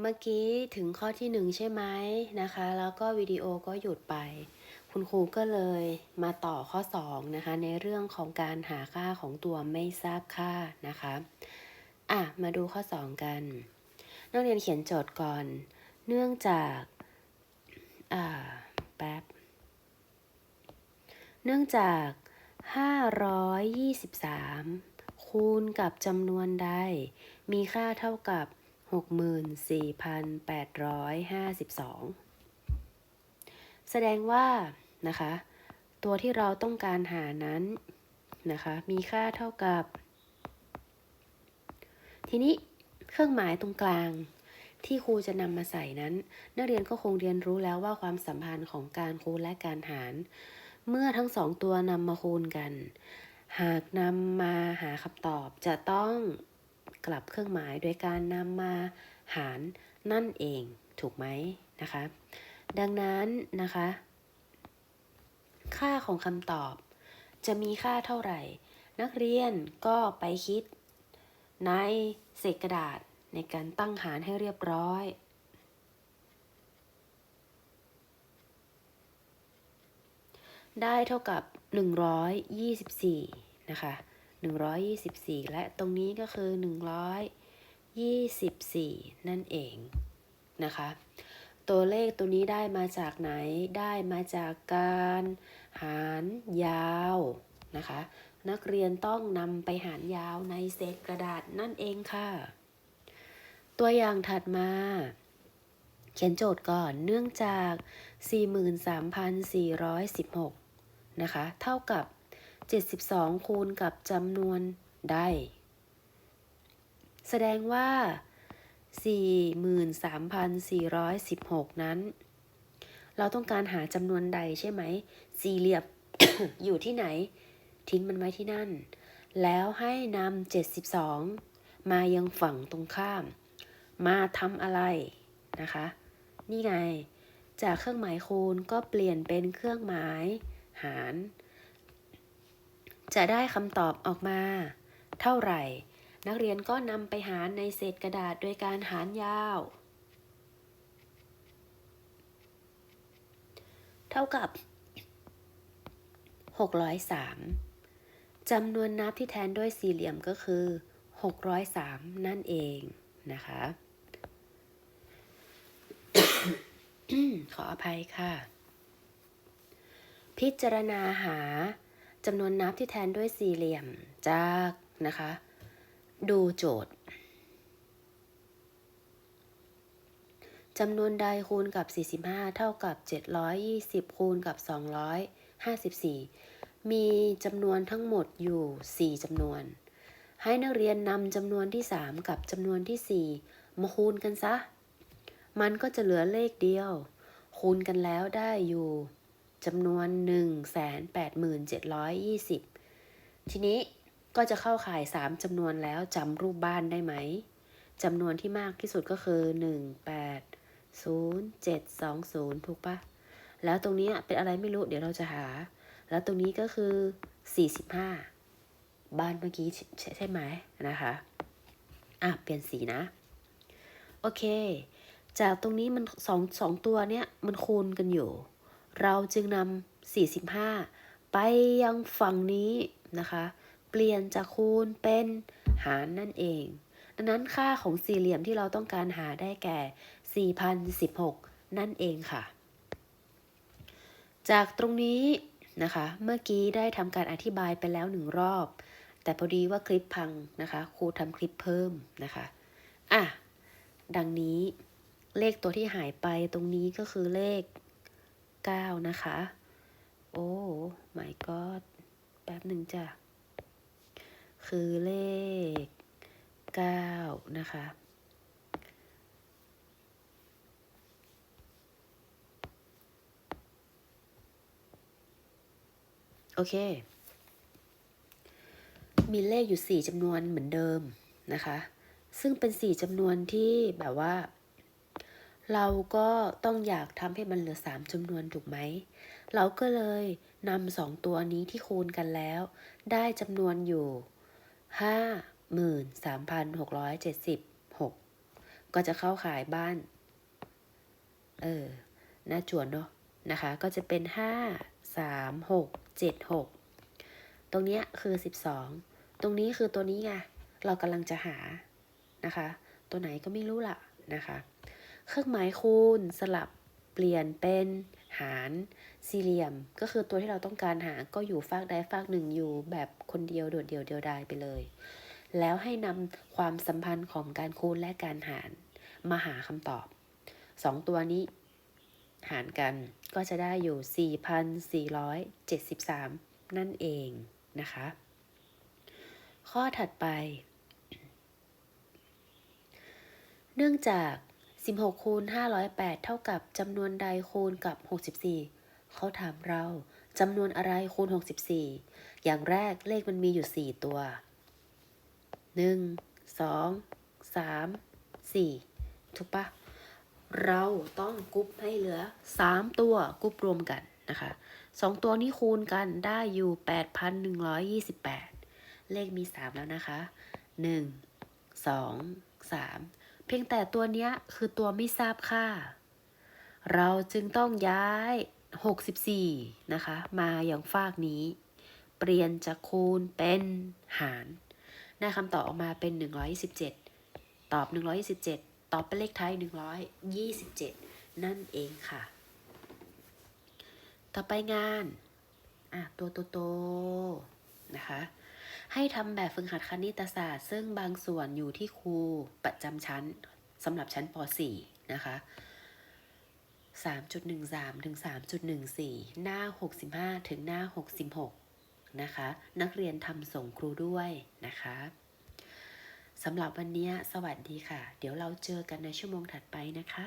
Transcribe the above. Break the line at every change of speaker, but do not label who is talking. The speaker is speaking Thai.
เมื่อกี้ถึงข้อที่หนึ่งใช่ไหมนะคะ แล้วก็วิดีโอก็หยุดไป คุณครูก็เลยมาต่อข้อ2นะคะ ในเรื่องของการหาค่าของตัวไม่ทราบค่านะคะอะมาดูข้อ2กัน นักเรียนเขียนโจทย์ก่อน เนื่องจากอ่าแป๊บเนื่องจาก 523 คูณกับจำนวนใด มีค่าเท่ากับ 64,852 แสดงว่านะคะ ตัวที่เราต้องการหานั้นนะคะ มีค่าเท่ากับ ทีนี้เครื่องหมายตรงกลางที่ครูจะนำมาใส่นั้น นักเรียนก็คงเรียนรู้แล้วว่าความสัมพันธ์ของการคูณและการหาร เมื่อทั้งสองตัวนำมาคูณกัน หากนำมาหาคำตอบจะต้อง กลับเครื่องหมายโดยการนำมาหารนั่นเองถูกไหมนะคะ ดังนั้นนะคะ ค่าของคำตอบ จะมีค่าเท่าไหร่ นักเรียนก็ไปคิดในเศษกระดาษในการตั้งหารให้เรียบร้อยได้เท่ากับ 124 นะคะ 124 และตรงนี้ก็คือ 124 นั่นเองนะคะ ตัวเลขตัวนี้ได้มาจากไหน ได้มาจากการหารยาวนะคะ นักเรียนต้องนำไปหารยาวในเศษกระดาษนั่นเองค่ะ ตัวอย่างถัดมาเขียนโจทย์ก่อนเนื่องจาก 43,416 นะคะ เท่ากับ 72 คูณกับจำนวนใดแสดงว่า 43,416 นั้น เราต้องการหาจำนวนใดใช่ไหม สี่เหลี่ยม อยู่ที่ไหน ทิ้งมันไว้ที่นั่น แล้วให้นำ72 มายังฝั่งตรงข้าม มาทำอะไรนะคะ นี่ไง จากเครื่องหมายคูณก็เปลี่ยนเป็นเครื่องหมายหาร จะได้คำตอบออกมา เท่าไหร่ นักเรียนก็นำไปหารในเศษกระดาษโดยการหารยาว เท่ากับ 603จำนวนนับที่แทนด้วยสี่เหลี่ยมก็คือ 603 นั่นเองนะคะขออภัยค่ะ พิจารณาหา จำนวนนับที่แทนด้วยสี่เหลี่ยมจากนะคะ ดูโจทย์จำนวนใดคูณกับ 45 เท่ากับ 720 คูณกับ 254 มีจำนวนทั้งหมดอยู่ 4จำนวน ให้นักเรียนนำจำนวนที่ 3 กับจำนวนที่ 4 มาคูณกันซะ มันก็จะเหลือเลขเดียว คูณกันแล้วได้อยู่ จำนวน 187,720ทีนี้ก็จะเข้าข่าย 3จำนวนแล้วจำรูปบ้านได้ไหมจำนวนที่มากที่สุดก็คือ 180,720 ถูกปะแล้วตรงนี้เป็นอะไรไม่รู้เดี๋ยวเราจะหา แล้วตรงนี้ก็คือ 45 บ้านเมื่อกี้ใช่ใช่ไหมนะคะอะเปลี่ยนสีนะ โอเค จากตรงนี้มันสองสองตัวเนี้ยมันคูณกันอยู่ เราจึงนำ45 ไปยังฝั่งนี้นะคะ เปลี่ยนจากคูณเป็นหารนั่นเอง ดังนั้นค่าของสี่เหลี่ยมที่เราต้องการหาได้แก่ 4,016 นั่นเองค่ะ จากตรงนี้นะคะ เมื่อกี้ได้ทำการอธิบายไปแล้วหนึ่งรอบ แต่พอดีว่าคลิปพังนะคะ ครูทำคลิปเพิ่มนะคะ อะ ดังนี้เลขตัวที่หายไปตรงนี้ก็คือเลข 9 นะคะ โอ้ my god แป๊บหนึ่งจ้ะ คือเลข 9 นะคะ โอเค มีเลขอยู่ 4จำนวนเหมือนเดิมนะคะ ซึ่งเป็น 4จำนวนที่แบบว่า เราก็ต้องอยากทำให้มันเหลือ3จำนวนถูกไหม เราก็เลยนำสองตัวนี้ที่คูณกันแล้ว ได้จำนวนอยู่53,676ก็จะเข้าขายบ้าน เออหน้าจวนเนาะนะคะ ก็จะเป็นห้าสามหกเจ็ดหกตรงนี้คือสิบสองตรงนี้คือตัวนี้ไง เรากำลังจะหานะคะ ตัวไหนก็ไม่รู้ล่ะนะคะ เครื่องหมายคูณสลับเปลี่ยนเป็นหารสี่เหลี่ยม ก็คือตัวที่เราต้องการหาก็อยู่ฝากใดฝากหนึ่งอยู่แบบคนเดียวโดดเดี่ยวเดียวดายไปเลย แล้วให้นำความสัมพันธ์ของการคูณและการหารมาหาคำตอบสองตัวนี้ หารกันก็จะได้อยู่ 4,473 นั่นเองนะคะ ข้อถัดไป เนื่องจาก 16 คูณ 508 เท่ากับจำนวนใดคูณกับ 64 เขาถามเราจำนวนอะไรคูณ 64 อย่างแรกเลขมันมีอยู่ 4 ตัว 1 2 3 4 ถูกปะเราต้องกรุ๊ปให้เหลือ 3 ตัวกรุ๊ปรวมกันนะคะสองตัวนี้คูณกันได้อยู่ 8,128 เลขมี 3 แล้วนะคะ 1 2 3 เพียงแต่ตัวเนี้ยคือตัวไม่ทราบค่า เราจึงต้องย้าย 64 นะคะ มาอย่างฝากนี้ เปลี่ยนจากคูณเป็นหารได้คำตอบออกมาเป็น 127 ตอบ 127 ตอบเป็นเลขไทย127 นั่นเองค่ะ ต่อไปงาน อะ ตัวโตๆ นะคะ ให้ทำแบบฝึกหัดคณิตศาสตร์ ซึ่งบางส่วนอยู่ที่ครูประจำชั้นสำหรับชั้นป .4 นะคะ 3.13 ถึง 3.14 หน้า 65 ถึงหน้า 66 นะคะ นักเรียนทำส่งครูด้วยนะคะสำหรับวันนี้สวัสดีค่ะ เดี๋ยวเราเจอกันในชั่วโมงถัดไปนะคะ